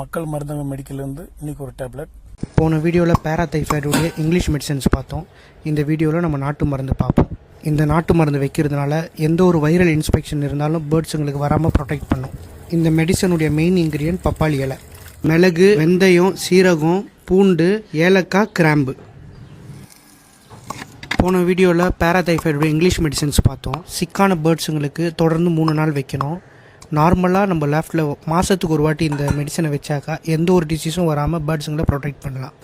மக்கள் மருந்தகம் மெடிக்கல்லேருந்து இன்னைக்கு ஒரு டேப்லெட் போன வீடியோவில் பேராதைஃபாய்டுடைய இங்கிலீஷ் மெடிசன்ஸ் பார்த்தோம். இந்த வீடியோவில் நம்ம நாட்டு மருந்து பார்ப்போம். இந்த நாட்டு மருந்து வைக்கிறதுனால எந்த ஒரு வைரல் இன்ஸ்பெக்ஷன் இருந்தாலும் பேர்ட்ஸுங்களுக்கு வராமல் ப்ரொடெக்ட் பண்ணும். இந்த மெடிசனுடைய மெயின் இன்க்ரீடியன்ட் பப்பாளி இலை. மிளகு வெந்தயம் சீரகம் பூண்டு ஏலக்காய் கிராம்பு. போன வீடியோவில் பேராதைஃபாய்டுடைய இங்கிலீஷ் மெடிசன்ஸ் பார்த்தோம். சிக்கான பேர்ட்ஸுங்களுக்கு தொடர்ந்து மூணு நாள் வைக்கணும். நார்மலாக நம்ம லெஃப்டில் மாதத்துக்கு ஒரு வாட்டி இந்த மெடிசனை வச்சாக்கா எந்த ஒரு டிசீஸும் வராமல் பேர்ட்ஸுங்களை ப்ரொடெக்ட் பண்ணலாம்